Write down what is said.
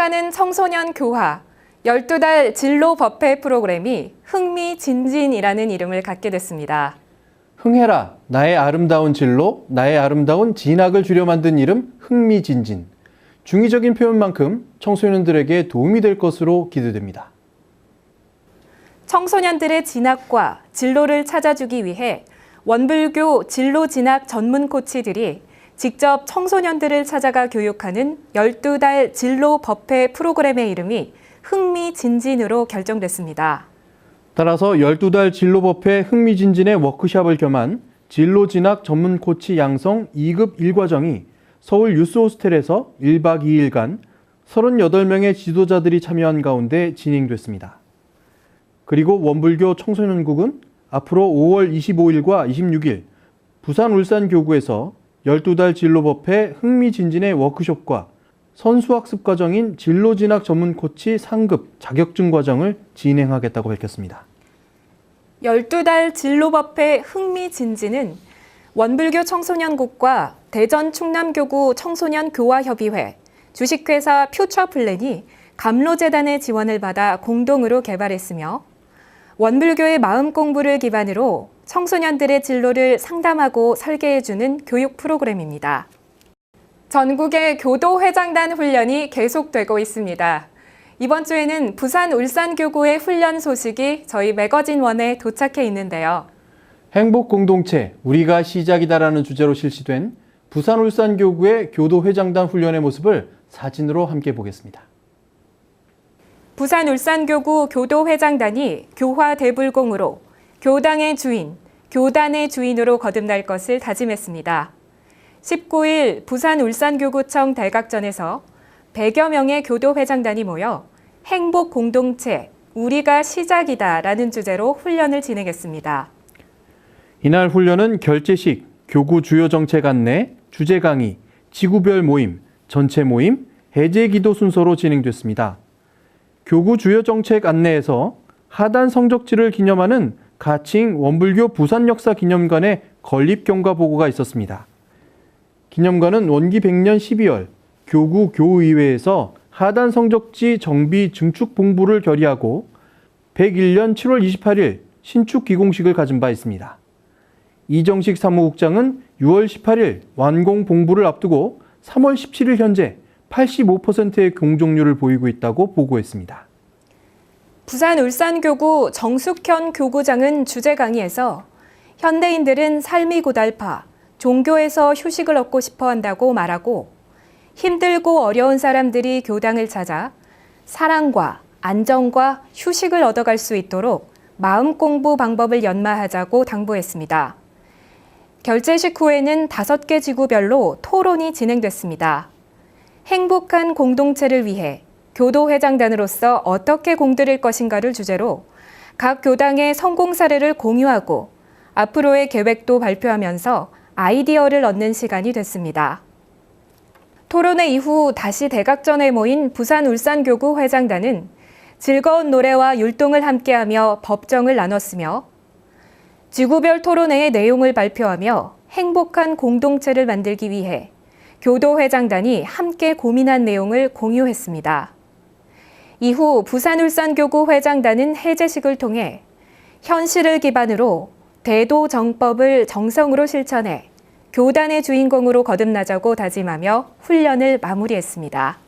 찾아가는 청소년 교화 12달 진로 법회 프로그램이 흥미진진이라는 이름을 갖게 됐습니다. 흥해라 나의 아름다운 진로 나의 아름다운 진학을 줄여 만든 이름 흥미진진 중의적인 표현만큼 청소년들에게 도움이 될 것으로 기대됩니다. 청소년들의 진학과 진로를 찾아주기 위해 원불교 진로 진학 전문 코치들이 직접 청소년들을 찾아가 교육하는 12달 진로 법회 프로그램의 이름이 흥미진진으로 결정됐습니다. 따라서 12달 진로법회 흥미진진의 워크샵을 겸한 진로 진학 전문 코치 양성 2급 1과정이 서울 유스 호스텔에서 1박 2일간 38명의 지도자들이 참여한 가운데 진행됐습니다. 그리고 원불교 청소년국은 앞으로 5월 25일과 26일 부산 울산교구에서 12달 진로법회 흥미진진의 워크숍과 선수학습 과정인 진로진학 전문 코치 상급 자격증 과정을 진행하겠다고 밝혔습니다. 12달 진로법회 흥미진진은 원불교 청소년국과 대전 충남교구 청소년 교화협의회, 주식회사 퓨처플랜이 감로재단의 지원을 받아 공동으로 개발했으며 원불교의 마음 공부를 기반으로 청소년들의 진로를 상담하고 설계해주는 교육 프로그램입니다. 전국의 교도회장단 훈련이 계속되고 있습니다. 이번 주에는 부산 울산교구의 훈련 소식이 저희 매거진 원에 도착해 있는데요. 행복 공동체 우리가 시작이다라는 주제로 실시된 부산 울산교구의 교도회장단 훈련의 모습을 사진으로 함께 보겠습니다. 부산 울산교구 교도회장단이 교화 대불공으로 교당의 주인, 교단의 주인으로 거듭날 것을 다짐했습니다. 19일 부산 울산교구청 대각전에서 100여 명의 교도회장단이 모여 행복 공동체, 우리가 시작이다 라는 주제로 훈련을 진행했습니다. 이날 훈련은 결제식, 교구 주요 정책 안내, 주제 강의, 지구별 모임, 전체 모임, 해제 기도 순서로 진행됐습니다. 교구 주요 정책 안내에서 하단 성적지를 기념하는 가칭 원불교 부산 역사 기념관의 건립 경과 보고가 있었습니다. 기념관은 원기 100년 12월 교구 교의회에서 하단 성적지 정비 증축 봉부를 결의하고 101년 7월 28일 신축 기공식을 가진 바 있습니다. 이정식 사무국장은 6월 18일 완공 봉부를 앞두고 3월 17일 현재 85%의 공정률을 보이고 있다고 보고했습니다. 부산 울산교구 정숙현 교구장은 주제 강의에서 현대인들은 삶이 고달파 종교에서 휴식을 얻고 싶어 한다고 말하고 힘들고 어려운 사람들이 교당을 찾아 사랑과 안정과 휴식을 얻어갈 수 있도록 마음 공부 방법을 연마하자고 당부했습니다. 결제식 후에는 다섯 개 지구별로 토론이 진행됐습니다. 행복한 공동체를 위해 교도회장단으로서 어떻게 공들일 것인가를 주제로 각 교당의 성공 사례를 공유하고 앞으로의 계획도 발표하면서 아이디어를 얻는 시간이 됐습니다. 토론회 이후 다시 대각전에 모인 부산 울산교구 회장단은 즐거운 노래와 율동을 함께하며 법정을 나눴으며 지구별 토론회의 내용을 발표하며 행복한 공동체를 만들기 위해 교도회장단이 함께 고민한 내용을 공유했습니다. 이후 부산 울산교구 회장단은 해제식을 통해 현실을 기반으로 대도 정법을 정성으로 실천해 교단의 주인공으로 거듭나자고 다짐하며 훈련을 마무리했습니다.